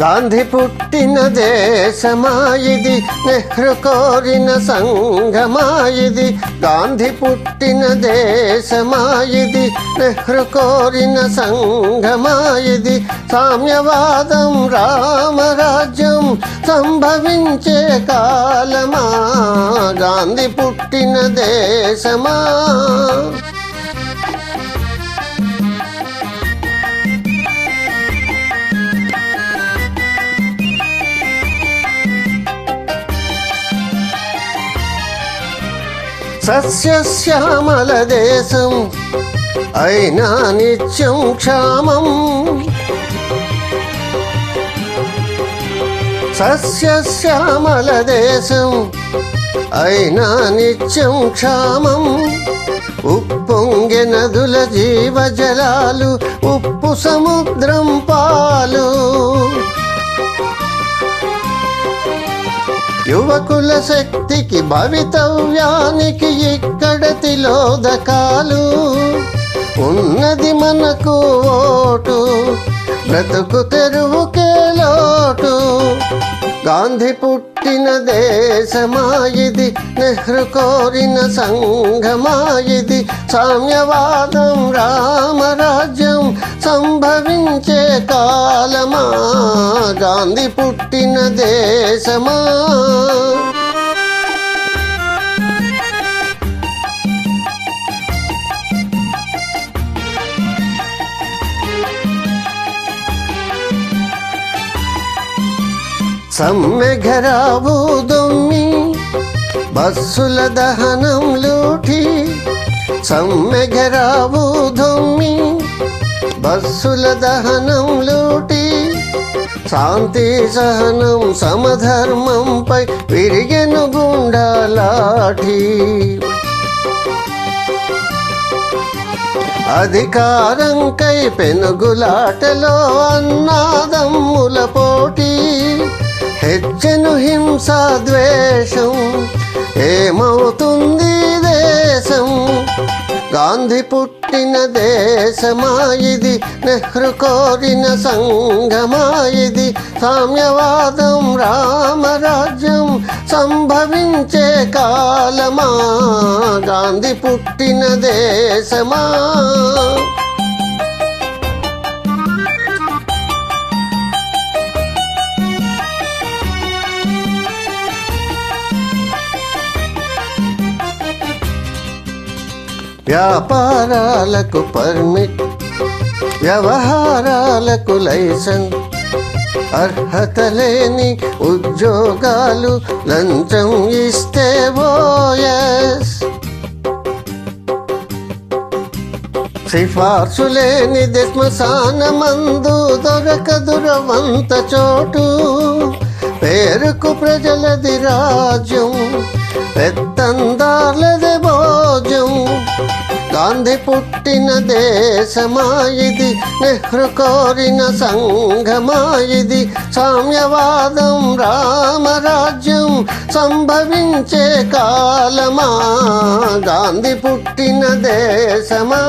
గాంధీ పుట్టిన దేశమాయిది నెహ్రు కోరిన సంఘమాయిది గాంధీ పుట్టిన దేశమాయిది నెహ్రు కోరిన సంఘమాయిది. సామ్యవాదం రామరాజ్యం సంభవించే కాలమా? గాంధీ పుట్టిన దేశమా? సస్యశ్యామల దేశం అయినా నిత్యం క్షామం. సస్యశ్యామల దేశం అయినా నిత్యం క్షామం. ఉప్పొంగె నదుల జీవజలాలు ఉప్పు సముద్రం పాలు. యువకుల శక్తికి భవితవ్యానికి ఇక్కడ తిలోదకాలు. ఉన్నది మనకు ఓటు బ్రతుకు తెరువుకే లోటు. గాంధీ పుట్టిన దేశమాయిది నెహ్రు కోరిన సంఘమాయిది సామ్యవాదం రామరాజ్యం సంభవించే కాలమా? గాంధీ పుట్టిన దేశమా? సమ్మెఘరావు దొమ్మి బస్సుల దహనం లూటి సమ్మెఘరావు దొమ్మి బస్సుల దహనం లూటి శాంతి సహనం సమధర్మంపై విరిగెను గుండాలాఠీ అధికారంకై పెనుగులాటలో అన్నాదమ్ముల పోటీ హెచ్చెను హింస ద్వేషం ఏమవుతుంది దేశం? గాంధీ పుట్టిన దేశమాయిది నెహ్రు కోరిన సంఘమాయిది సామ్యవాదం రామరాజ్యం సంభవించే కాలమా? గాంధీ పుట్టిన దేశమా? వ్యాపారాలకు పర్మిట్ వ్యవహారాలకు లైసెన్స్ అర్హత లేని ఉద్యోగాలు లంచం ఇస్తే ఓఎస్ సిఫార్సు లేని శ్మశాన మందు దొరకదురవంత చోటు. గాంధీ పుట్టిన దేశమాయిది నెహ్రు కోరిన సంఘమాయిది సామ్యవాదం రామరాజ్యం సంభవించే కాలమా? గాంధీ పుట్టిన దేశమా?